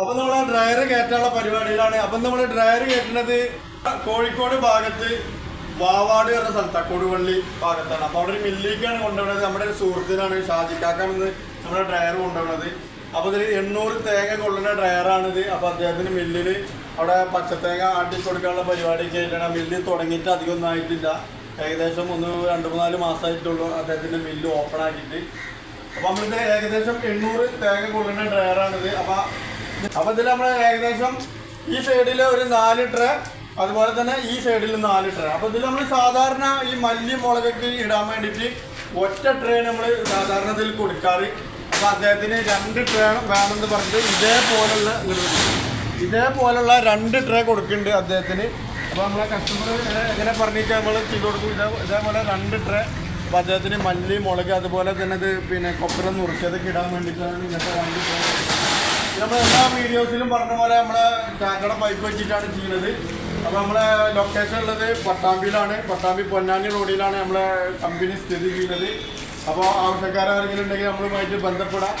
അപ്പൊ നമ്മളെ ഡ്രയർ കയറ്റാനുള്ള പരിപാടിയിലാണ്. അപ്പൊ നമ്മൾ ഡ്രയർ കയറ്റുന്നത് കോഴിക്കോട് ഭാഗത്ത് വാവാട് എന്ന സ്ഥലത്താണ് കൊടുവള്ളി ഭാഗത്താണ്. അപ്പൊ അവിടെ ഒരു മില്ലിലേക്കാണ് കൊണ്ടുപോകുന്നത് നമ്മുടെ ഒരു സുഹൃത്തിനാണ് ഷാജിക്കാക്കാമെന്ന് നമ്മുടെ ഡ്രയർ കൊണ്ടുപോകുന്നത് അപ്പൊ ഇതിൽ എണ്ണൂറ് തേങ്ങ കൊള്ളുന്ന ഡ്രയറാണിത്. അപ്പൊ അദ്ദേഹത്തിന് മില്ലിൽ അവിടെ പച്ചത്തേങ്ങ ആട്ടി കൊടുക്കാനുള്ള പരിപാടി ആയിട്ടാണ്. ആ മില്ല് തുടങ്ങിയിട്ട് അധികം ഒന്നും ആയിട്ടില്ല. ഏകദേശം ഒന്ന് രണ്ട് മൂന്നാൽ മാസമായിട്ടുള്ളൂ അദ്ദേഹത്തിന്റെ മില്ല് ഓപ്പൺ ആക്കിയിട്ട്. അപ്പൊ നമ്മളിത് ഏകദേശം എണ്ണൂറ് തേങ്ങ കൊള്ളുന്ന ഡ്രയറാണിത്. അപ്പൊ അപ്പൊ ഇതിൽ നമ്മൾ ഏകദേശം ഈ സൈഡിൽ ഒരു നാല് ട്രേ അതുപോലെ തന്നെ ഈ സൈഡിൽ നാല് ട്രേ അപ്പൊ ഇതിൽ നമ്മൾ സാധാരണ ഈ മല്ലി മുളകൊക്കെ ഇടാൻ വേണ്ടിയിട്ട് ഒറ്റ ട്രേ നമ്മൾ സാധാരണ ഇതിൽ കൊടുക്കാറ്. അപ്പൊ അദ്ദേഹത്തിന് രണ്ട് ട്രേ വേണമെന്ന് പറഞ്ഞിട്ട് ഇതേപോലുള്ള ഇതേപോലുള്ള രണ്ട് ട്രേ കൊടുക്കുന്നുണ്ട് അദ്ദേഹത്തിന്. അപ്പൊ നമ്മളെ കസ്റ്റമർ എങ്ങനെ പറഞ്ഞിട്ട് നമ്മൾ ചെയ്ത് കൊടുക്കും. ഇതേ ഇതേപോലെ രണ്ട് ട്രേ അപ്പൊ അദ്ദേഹത്തിന് മല്ലി മുളക് അതുപോലെ തന്നെ ഇത് പിന്നെ കൊപ്പര നുറുക്കിയതൊക്കെ ഇടാൻ വേണ്ടിയിട്ടാണ് ഇങ്ങനത്തെ രണ്ട് ട്രേ നമ്മൾ എല്ലാ വീഡിയോസിലും പറഞ്ഞ പോലെ നമ്മളെ ചാക്കട പൈപ്പ് വെച്ചിട്ടാണ് ചെയ്യുന്നത്. അപ്പോൾ നമ്മളെ ലൊക്കേഷൻ ഉള്ളത് പട്ടാമ്പിയിലാണ്. പട്ടാമ്പി പൊന്നാനി റോഡിലാണ് നമ്മളെ കമ്പനി സ്ഥിതി ചെയ്യുന്നത്. അപ്പോൾ ആവശ്യക്കാരെങ്കിലും ഉണ്ടെങ്കിൽ നമ്മളുമായിട്ട് ബന്ധപ്പെടാം.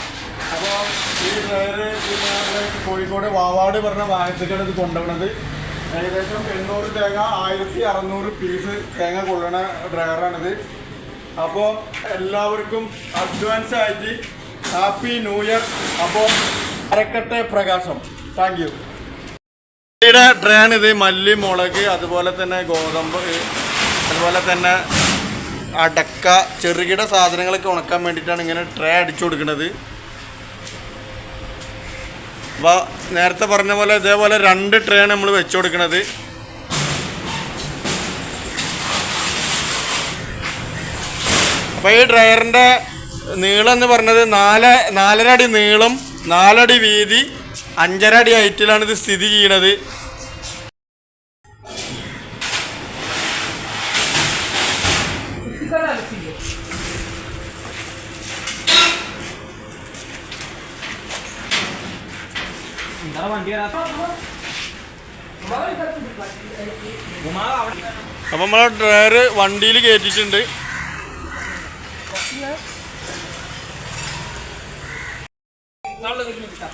അപ്പോൾ ഈ ഡ്രൈവർ പിന്നെ കോഴിക്കോട് വാവാട് പറഞ്ഞ ഭാഗത്തേക്കാണ് ഇത് കൊണ്ടുപോകുന്നത് ഏകദേശം എണ്ണൂറ് തേങ്ങ ആയിരത്തി അറുന്നൂറ് പീസ് തേങ്ങ കൊള്ളണ ഡ്രൈവറാണിത് അപ്പോൾ എല്ലാവർക്കും അഡ്വാൻസ് ആയിട്ട് ഹാപ്പി ന്യൂ ഇയർ അപ്പോൾ അരക്കട്ടെ പ്രകാശം. താങ്ക് യു ട്രെയിൻ ഇത് മല്ലി മുളക് അതുപോലെ തന്നെ ഗോതമ്പ് അതുപോലെ തന്നെ അടക്ക ചെറുകിട സാധനങ്ങളൊക്കെ ഉണക്കാൻ വേണ്ടിയിട്ടാണ് ഇങ്ങനെ ട്രേ അടിച്ചു കൊടുക്കുന്നത്. അപ്പോൾ നേരത്തെ പറഞ്ഞ പോലെ ഇതേപോലെ രണ്ട് ട്രേ നമ്മൾ വെച്ചു കൊടുക്കുന്നത്. അപ്പോൾ ഈ ഡ്രയറിന്റെ നീളം എന്ന് പറഞ്ഞത് നാല് നാലര അടി നീളം നാലടി വീതി അഞ്ചര അടി ഹൈറ്റിലാണ് ഇത് സ്ഥിതി ചെയ്യണത്. അപ്പൊ നമ്മളെ ഡ്രയർ വണ്ടിയിൽ കയറ്റിയിട്ടുണ്ട് நல்லது கிட்டா